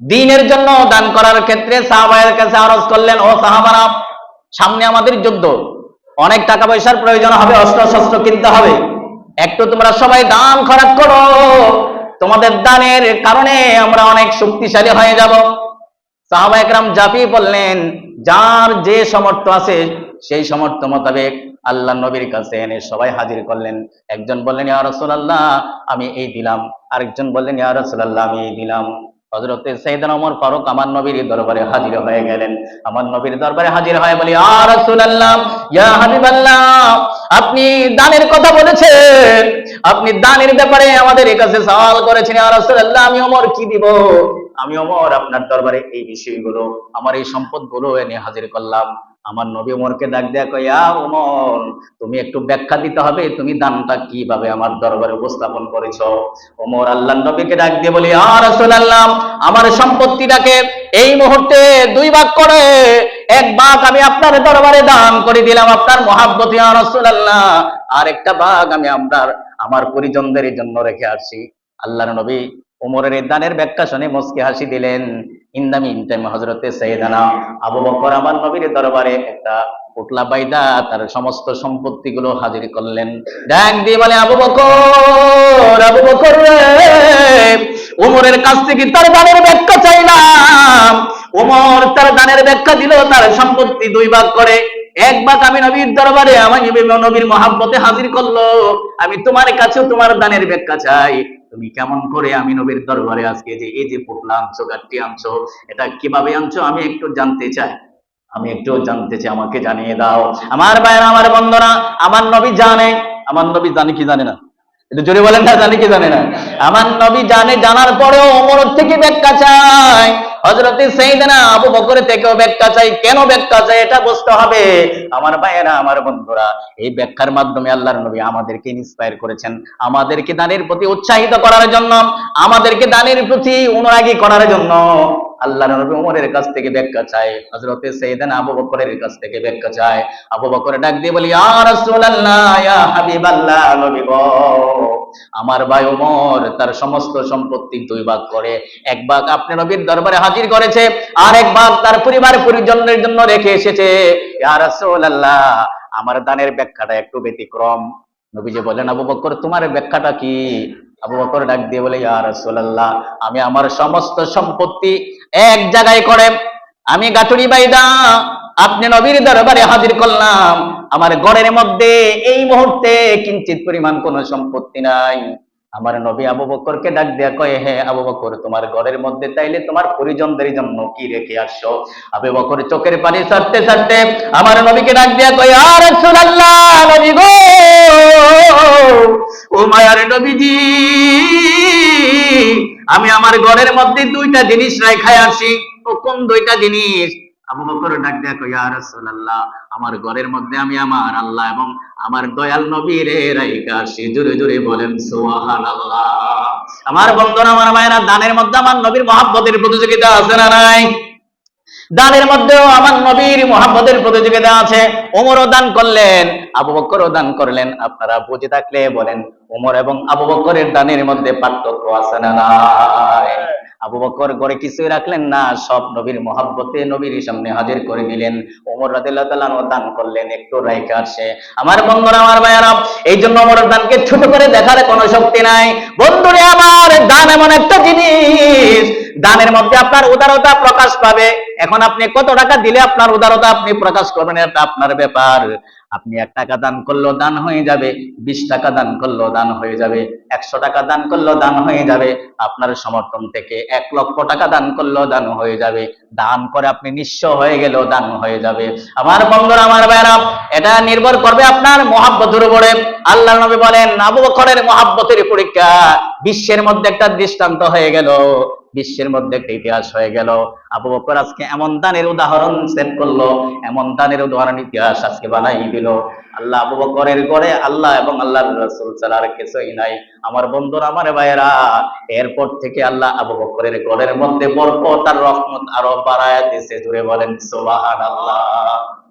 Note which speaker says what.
Speaker 1: দিনের জন্য দান করার ক্ষেত্রে সাহাবায়ের কাছে আরজ করলেন, ও সাহাবারা, সামনে আমাদের যুদ্ধ। অনেক টাকা পয়সার প্রয়োজন হবে অস্ত্র শস্ত্র কিনতে হবে। একটু তোমরা সবাই দান খরচ করো। তোমাদের দানের কারণে আমরা অনেক শক্তিশালী হয়ে যাব। সাহাবা একরাম জাপিয়ে বললেন, যার যে সামর্থ্য আছে, সেই সামর্থ্য মোতাবেক আল্লাহ নবীর কাছে এনে সবাই হাজির করলেন। একজন বললেন, ইয়া রাসূলুল্লাহ, আমি এই দিলাম। আরেকজন বললেন, ইয়া রাসূলুল্লাহ, আমি এই দিলাম। হযরতে সাইয়েদনা ওমর ফারুক আমার নবীর দরবারে হাজির হয়ে গেলেন। আমার নবীর দরবারে হাজির হয়ে বলি আর ইয়া হাবিবাল্লাহ, আপনি দানের কথা বলেছেন। আপনি দানের ব্যাপারে আমাদের কাছে সওয়াল করেছেন আর রাসূলুল্লাহ, আমি ওমর কি দিব? আমি ওমর আপনার দরবারে এই বিষয়গুলো, আমার এই সম্পদগুলো এনে হাজির করলাম। আমার নবী ওমরকে ডাক দেয়া কয় ওমর তুমি একটু ব্যাখ্যা দিতে হবে, তুমি দানটা কীভাবে আমার দরবারে উপস্থাপন করেছ? ওমর আল্লাহ নবীকে ডাক দিয়ে বলি, ইয়া রাসূলুল্লাহ, আমার সম্পত্তিটাকে এই মুহূর্তে দুই ভাগ করে, এক ভাগ আমি আপনার দরবারে দান করে দিলাম, আপনার মহাব্বত, ইয়া রাসূলুল্লাহ আর একটা ভাগ আমি আপনার, আমার পরিজনদের জন্য রেখে আসছি। আল্লাহর নবী ওমরের দানের ব্যাখ্যা শুনে মুসকে হাসি দিলেন। ইন্দামি ইনটাইম হজরতে সৈয়দানা আবু বকর, আমার নবীর দরবারে একটা পুটলা বাইদা তার সমস্ত সম্পত্তি গুলো হাজির করলেন। ডাক দিয়ে বলে, আবু বকর আবু বকর উমরের কাছ থেকে তার দানের ব্যাখ্যা চাইলাম। উমর তার দানের ব্যাখ্যা দিল, তার সম্পত্তি দুই ভাগ করে। এক ভাগ আমি নবীর দরবারে, আমার নবীর মহাব্বতে হাজির করল। আমি তোমার কাছেও তোমার দানের ব্যাখ্যা চাই। তুমি কেমন করে আমি নবীর দরবারে আজকে যে এই যে পুটলা আনছো, গাঠটি আনছো, এটা কীভাবে আনছো আমি একটু জানতে চাই। আমি একটু জানতে চাই, আমাকে জানিয়ে দাও। আমার ভাইয়েরা, আমার বন্ধুরা, আমার নবী জানে, আমার নবী জানে কি জানে না? এটা জোরে বলেন না, জানে কি জানে না? আমার নবী জানে, জানার পরেও অমর থেকে ব্যাখ্যা চাই হজরতে সেইদানা আবু বকরের থেকেও ব্যাখ্যা চাই, কেন ব্যাখ্যা চাই এটা বুঝতে হবে। আমার ভাইয়েরা, আমার বন্ধুরা, এই ব্যাখ্যার মাধ্যমে আল্লাহর নবী আমাদেরকে ইন্সপায়ার করেছেন। আমাদেরকে দানের প্রতি উৎসাহিত করার জন্য, আমাদেরকে দানের প্রতি অনুরাগী করার জন্য। আল্লাহ নবী উমরের কাছ থেকে ব্যাখ্যা চায়, হযরতে সাইয়েদানা আবু বকরের কাছ থেকে ব্যাখ্যা চায়। আবু বকর ডাক দিয়ে বলি, ইয়া রাসূলুল্লাহ, ইয়া হাবিবাল্লাহ, নবী গো, আমার ভাই ওমর তার সমস্ত সম্পত্তি দুই ভাগ করে, এক ভাগ আপনি নবীর দরবারে হাজির করেছে, আর এক ভাগ তার পরিবার পরিজনের জন্য রেখে এসেছে। ইয়া রাসূলুল্লাহ, আমার দানের ব্যাখ্যাটা একটু ব্যতিক্রম। নবীজি বলেন, আবু বকর, তোমার ব্যাখ্যাটা কি? আবু বকর ডাক দিয়ে বলে, ইয়া রাসূলুল্লাহ, আমি আমার সমস্ত সম্পত্তি এক জায়গায় করে, আমি গাতুরি বাইদা, আপনি নবীর দরবারে হাজির করলাম। আমার ঘরের মধ্যে এই মুহূর্তে কিঞ্চিত পরিমাণ কোনো সম্পত্তি নাই। আমার নবী আবু বকরকে ডাক দেয়া কয়ে হ্যাঁ আবু বকর তোমার ঘরের মধ্যে তাইলে তোমার পরিজনদের জন্য কি রেখে আসছো? আবু বকর চোখের পানি ছাড়তে ছাড়তে আমার নবীকে ডাক দেয়া কয়ে আর রাসূলুল্লাহ, নবী গো! ও মায়ার নবীজি, আমি আমার ঘরের মধ্যে দুইটা জিনিস রেখায় আসি। ও কোন দুইটা জিনিস? আবু বকর ডাক কই ইয়া রাসূলুল্লাহ, আমার ঘরের মধ্যে আমি আমার আল্লাহ এবং আমার দয়াল নবীরে রাইকা আসি। জোরে জোরে বলেন, সুবহানাল্লাহ। আমার বন্ধুরা, আমার মায়েরা, দানের মধ্যে আমার নবীর মহাব্বতের প্রতিযোগিতা আছে না নাই? দানের মধ্যেও আমার নবীর মোহাম্মদের প্রতিযোগিতা আছে। ওমরও দান করলেন, আবু বকরও দান করলেন। আপনারা বুঝে থাকলে বলেন, ওমর এবং আবু বকরের দানের মধ্যে পার্থক্য আছে না নাই? আবু বকর গড়ে কিছুই রাখলেন না, সব নবীর মহাব্বতে নবীর সামনে হাজির করে দিলেন। ওমর রাদিল্লাহ তাআলা দান করলেন একটু রাইখে আসে। আমার বন্ধুরা, আমার ভাইয়ারা এই জন্য ওমর দানকে ছোট করে দেখার কোনো শক্তি নাই। বন্ধুরে, আমার দান এমন একটা জিনিস দানের মধ্যে আপনার উদারতা প্রকাশ পাবে। এখন আপনি কত টাকা দিলে আপনার উদারতা আপনি প্রকাশ করবেন, এটা আপনার ব্যাপার। আপনি এক টাকা দান করলেও দান হয়ে যাবে, বিশ টাকা দান করলেও দান হয়ে যাবে, একশো টাকা দান করলেও দান হয়ে যাবে, আপনার সমর্থন থেকে এক লক্ষ টাকা দান করলেও দান হয়ে যাবে। দান করে আপনি নিঃস্ব হয়ে গেলেও দান হয়ে যাবে। আমার বন্ধুরা, আমার ভাইরা এটা নির্ভর করবে আপনার মহাব্বতের উপরে। আল্লাহ নবী বলেন, আবু বকরের মহাব্বতের পরীক্ষা বিশ্বের মধ্যে একটা দৃষ্টান্ত হয়ে গেল। বিশ্বের মধ্যে একটা ইতিহাস হয়ে গেল। আবু বকর আজকে এমন দানের উদাহরণ সেট করল, এমন দানের উদাহরণ ইতিহাস আজকে বানাই দিল। আল্লাহ আবু বকরের গড়ে আল্লাহ এবং আল্লাহ রসুল ছাড়া আর কিছুই নাই। আমার বন্ধুরা, আমার ভাইয়েরা, এরপর থেকে আল্লাহ আবু বকরের গড়ের মধ্যে বরকত আর রহমত আরও বাড়ায় দিছে। জুড়ে বলেন, সুবহানাল্লাহ।